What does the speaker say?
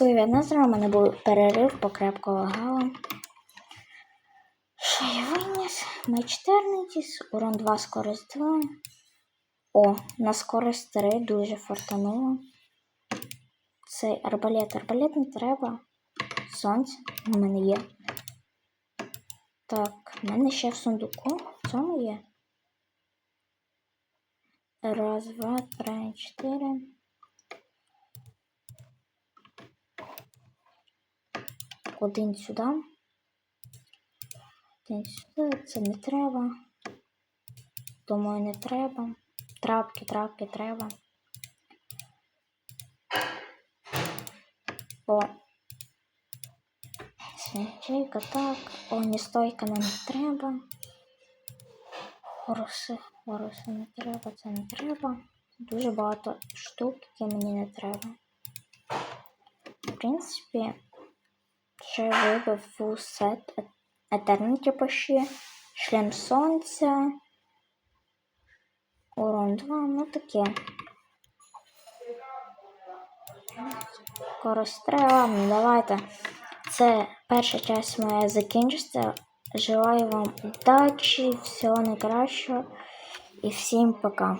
Привіт, назва, у мене був перерив, покрепко лагало. Що я виніс? Май 14, урон 2, скорость 2. О, на скорость 3 дуже фортануло. Цей арбалет. Арбалет не треба. Сонце у мене є. Так, в мене ще в сундуку. В цьому є. Раз, два, три, чотири. Один сюди. Один сюди. Це не треба. Думаю, не треба. Трапки, трапки треба. О. Свинчейка, так. О, не стойка нам не треба. Хоруси, хоруси не треба, це не треба. Дуже багато штук, які мені не треба. В принципі, ще вибив full set Eternity. Шлем сонця. Урон 2, ну таке. Скорость треба, ну давайте. Це перша часть моя закінчиться. Желаю вам удачі, всього найкращого і всім пока.